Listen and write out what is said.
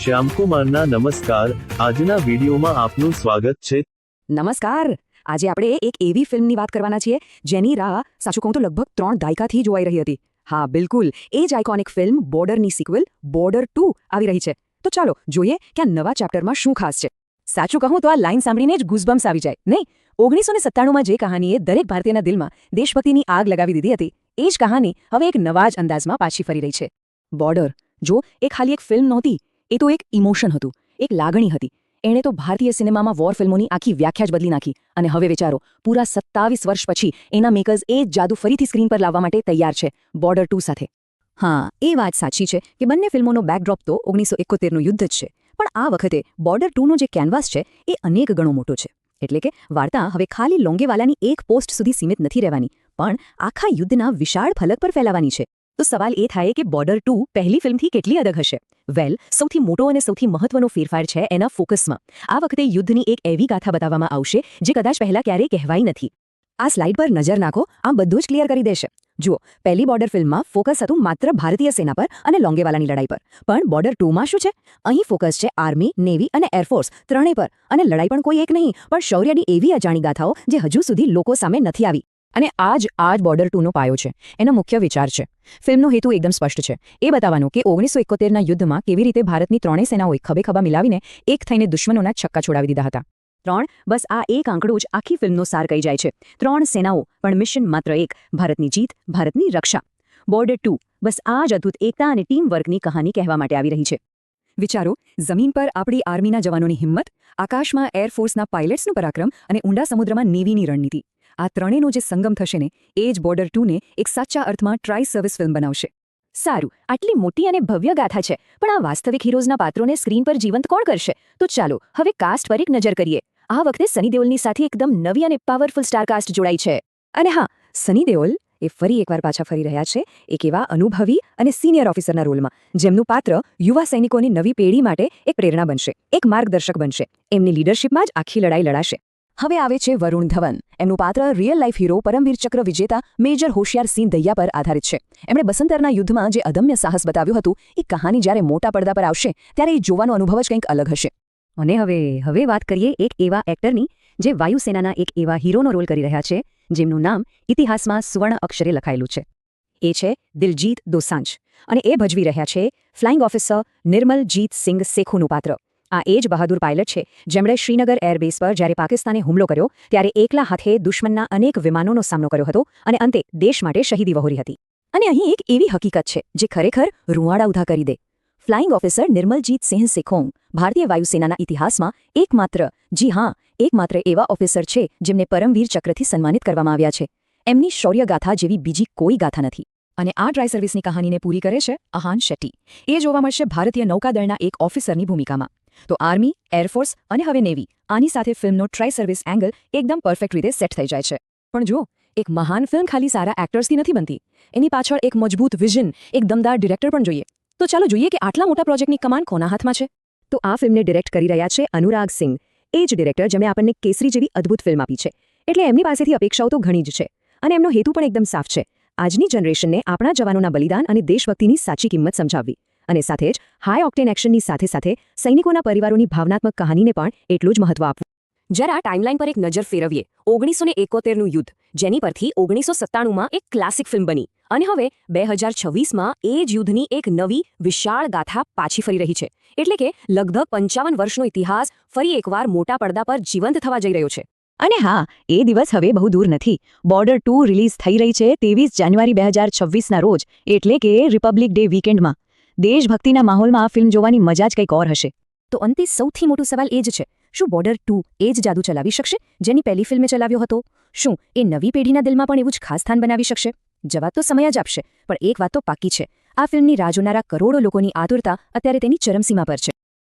શ્યામકુમારના નમસ્કાર. આજના વિડીયોમાં આપનું સ્વાગત છે. નમસ્કાર. આજે આપણે એક એવી ફિલ્મની વાત કરવાના છીએ, જેની રાહ સાચું કહું તો લગભગ ત્રણ દાયકાથી જોવાઈ રહી હતી. હા, બિલકુલ. એ જ આઇકોનિક ફિલ્મ બોર્ડરની સિક્વલ બોર્ડર ટુ આવી રહી છે. તો ચાલો જોઈએ કે આ નવા ચેપ્ટરમાં શું ખાસ છે. સાચું કહું તો આ લાઇન સાંભળીને જ ગુઝબમ્સ આવી જાય, નહીં? ઓગણીસો ને સત્તાણુંમાં જે કહાનીએ દરેક ભારતીયના દિલમાં દેશભક્તિની આગ લગાવી દીધી હતી, એ જ કહાની હવે એક નવા જ અંદાજમાં પાછી ફરી રહી છે. બોર્ડર જો એ ખાલી એક ફિલ્મ નહોતી એ તો એક ઇમોશન હતું, એક લાગણી હતી. એણે તો ભારતીય સિનેમામાં વોર ફિલ્મોની આખી વ્યાખ્યા જ બદલી નાખી. અને હવે વિચારો, પૂરા સત્તાવીસ વર્ષ પછી એના મેકર્સ એ જ જાદુ ફરીથી સ્ક્રીન પર લાવવા માટે તૈયાર છે, બોર્ડર ટુ સાથે. હા, એ વાત સાચી છે કે બંને ફિલ્મોનો બેકડ્રોપ તો ઓગણીસો એકોતેરનું યુદ્ધ જ છે. પણ આ વખતે બોર્ડર ટુનો જે કેનવાસ છે, એ અનેક ગણો મોટો છે. એટલે કે વાર્તા હવે ખાલી લોંગેવાલાની એક પોસ્ટ સુધી સીમિત નથી રહેવાની, પણ આખા યુદ્ધના વિશાળ ફલક પર ફેલાવાની છે. તો સવાલ એ થાય કે બોર્ડર ટુ પહેલી ફિલ્મથી કેટલી અલગ હશે? વેલ સૌથી મોટો અને સૌથી મહત્વનો ફેરફાર છે એના ફોકસમાં. આ વખતે યુદ્ધની એક એવી ગાથા બતાવવામાં આવશે, જે કદાચ પહેલા ક્યારેય કહેવાય નથી. આ સ્લાઇડ પર નજર નાખો આ બધું જ ક્લિયર કરી દેશે. જુઓ, પહેલી બોર્ડર ફિલ્મમાં ફોકસ હતું માત્ર ભારતીય સેના પર અને લોંગેવાલાની લડાઈ પર. પણ બોર્ડર ટુમાં શું છે? અહીં ફોકસ છે આર્મી નેવી અને એરફોર્સ ત્રણેય પર. અને લડાઈ પણ કોઈ એક નહીં, પણ શૌર્યની એવી અજાણી ગાથાઓ, જે હજુ સુધી લોકો સામે નથી આવી. અને આ જ આ જ બોર્ડર ટુનો પાયો છે. એનો મુખ્ય વિચાર છે. ફિલ્મનો હેતુ એકદમ સ્પષ્ટ છે. એ બતાવવાનો કે ઓગણીસો એકોતેરના યુદ્ધમાં કેવી રીતે ભારતની ત્રણેય સેનાઓએ ખભે ખભા મિલાવીને એક થઈને દુશ્મનોના છક્કા છોડાવી દીધા હતા. ત્રણ, બસ આ એક આંકડો જ આખી ફિલ્મનો સાર કહી જાય છે. ત્રણ સેનાઓ, પણ મિશન માત્ર એક, ભારતની જીત, ભારતની રક્ષા. બોર્ડર ટુ બસ આ જ અદ્ભુત એકતા અને ટીમ વર્કની કહાની કહેવા માટે આવી રહી છે. વિચારો, જમીન પર આપણી આર્મીના જવાનોની હિંમત, આકાશમાં એરફોર્સના પાયલટ્સનું પરાક્રમ અને ઊંડા સમુદ્રમાં નેવીની રણનીતિ. આ ત્રણેયનો જે સંગમ થશે ને, એ જ બોર્ડર ટુને એક સાચા અર્થમાં ટ્રાય સર્વિસ ફિલ્મ બનાવશે. સારું, આટલી મોટી અને ભવ્ય ગાથા છે, પણ આ વાસ્તવિક હીરોઝના પાત્રોને સ્ક્રીન પર જીવંત કોણ કરશે? તો ચાલો, હવે કાસ્ટ પર એક નજર કરીએ. આ વખતે સની દેઓલની સાથે એકદમ નવી અને પાવરફુલ સ્ટાર કાસ્ટ જોડાઈ છે. અને હા, સની દેઓલ એ ફરી એકવાર પાછા ફરી રહ્યા છે, એક એવા અનુભવી અને સિનિયર ઓફિસરના રોલમાં જેમનું પાત્ર યુવા સૈનિકોની નવી પેઢી માટે એક પ્રેરણા બનશે, એક માર્ગદર્શક બનશે. એમની લીડરશિપમાં જ આખી લડાઈ લડાશે. હવે આવે છે વરુણ ધવન. એમનું પાત્ર રિયલ લાઇફ હીરો પરમવીર ચક્ર વિજેતા મેજર હોશિયાર સિંહ દૈયા પર આધારિત છે. એમણે બસંતરના યુદ્ધમાં જે અદમ્ય સાહસ બતાવ્યું હતું, એ કહાની જ્યારે મોટા પડદા પર આવશે, ત્યારે એ જોવાનો અનુભવ જ કંઈક અલગ હશે. અને હવે હવે વાત કરીએ એક એવા એક્ટરની જે વાયુસેનાના એક એવા હીરોનો રોલ કરી રહ્યા છે, જેમનું નામ ઇતિહાસમાં સુવર્ણ અક્ષરે લખાયેલું છે. એ છે દિલજીત દોસાંજ. અને એ ભજવી રહ્યા છે ફ્લાઇંગ ઓફિસર નિર્મલજીત સિંઘ શેખુનું પાત્ર. આ એ જ બહાદુર પાયલટ છે, જેમણે શ્રીનગર એરબેસ પર જ્યારે પાકિસ્તાને હુમલો કર્યો, ત્યારે એકલા હાથે દુશ્મનના અનેક વિમાનોનો સામનો કર્યો હતો અને અંતે દેશ માટે શહીદી વહોરી હતી. અને અહીં એક એવી હકીકત છે, જે ખરેખર રૂવાડા ઉધા કરી દે. ફ્લાઇંગ ઓફિસર નિર્મલજીત સિંહ સિખોંગ ભારતીય વાયુસેનાના ઇતિહાસમાં એકમાત્ર, જી હા, એકમાત્ર એવા ઓફિસર છે, જેમને પરમવીર ચક્રથી સન્માનિત કરવામાં આવ્યા છે. એમની શૌર્યગાથા જેવી બીજી કોઈ ગાથા નથી. અને આ ડ્રાય સર્વિસની કહાનીને પૂરી કરે છે અહાન શેટ્ટી. એ જોવા મળશે ભારતીય નૌકાદળના એક ઓફિસરની ભૂમિકામાં. તો આર્મી એરફોર્સ અને હવે નેવી આની સાથે ફિલ્મનો ટ્રાય સર્વિસ એંગલ એકદમ પરફેક્ટ રીતે સેટ થઈ જાય છે. પણ જો એક મહાન ફિલ્મ ખાલી સારા એક્ટર્સથી નથી બનતી, એની પાછળ એક મજબૂત વિઝન, એક દમદાર ડિરેક્ટર પણ જોઈએ, તો ચાલો જોઈએ કે આટલા મોટા પ્રોજેક્ટની કમાન કોના હાથમાં છે? તો આ ફિલ્મને ડિરેક્ટ કરી રહ્યા છે અનુરાગ સિંહ એ જ ડિરેક્ટર જેમણે આપણને કેસરી જેવી અદ્ભુત ફિલ્મ આપી છે. એટલે એમની પાસેથી અપેક્ષાઓ તો ઘણી જ છે, અને એમનો હેતુ પણ એકદમ સાફ છે. આજની જનરેશનને આપણા જવાનોના બલિદાન અને દેશભક્તિની સાચી કિંમત સમજાવવી. અને સાથે જ હાઈ ઓક્ટેન એક્શનની સાથે સાથે સૈનિકોના પરિવારોની ભાવનાત્મક કહાનીને પણ એટલું જ મહત્વ આપવું. જરા ટાઈમલાઈન પર એક નજર ફેરવીએ, ઓગણીસો ને એકોતેરનું યુદ્ધ, જેની પરથી ઓગણીસો સત્તાણુંમાં એક ક્લાસિક ફિલ્મ બની અને હવે બે હજાર છવ્વીસમાં એ જ યુદ્ધની એક નવી વિશાળ ગાથા પાછી ફરી રહી છે. એટલે કે લગભગ પંચાવન વર્ષનો ઇતિહાસ ફરી એકવાર મોટા પડદા પર જીવંત થવા જઈ રહ્યો છે. અને હા, એ દિવસ હવે બહુ દૂર નથી. બોર્ડર ટુ રિલીઝ થઈ રહી છે ત્રેવીસ જાન્યુઆરી બે હજાર છવ્વીસના રોજ, એટલે કે રિપબ્લિક ડે વીકેન્ડમાં દેશભક્તિના માહોલમાં આ ફિલ્મ જોવાની મજા જ કંઈક ઓર હશે. તો અંતે સૌથી મોટો સવાલ એ જ છે. શું બોર્ડર ટુ એ જ જાદુ ચલાવી શકશે? જેની પહેલી ફિલ્મે ચલાવ્યો હતો? શું એ નવી પેઢીના દિલમાં પણ એવું જ ખાસ સ્થાન બનાવી શકશે? જવાબ તો સમય જ આપશે, પણ એક વાત તો પાકી છે. આ ફિલ્મની રાહ કરોડો લોકોની આતુરતા અત્યારે તેની ચરમસીમા પર છે.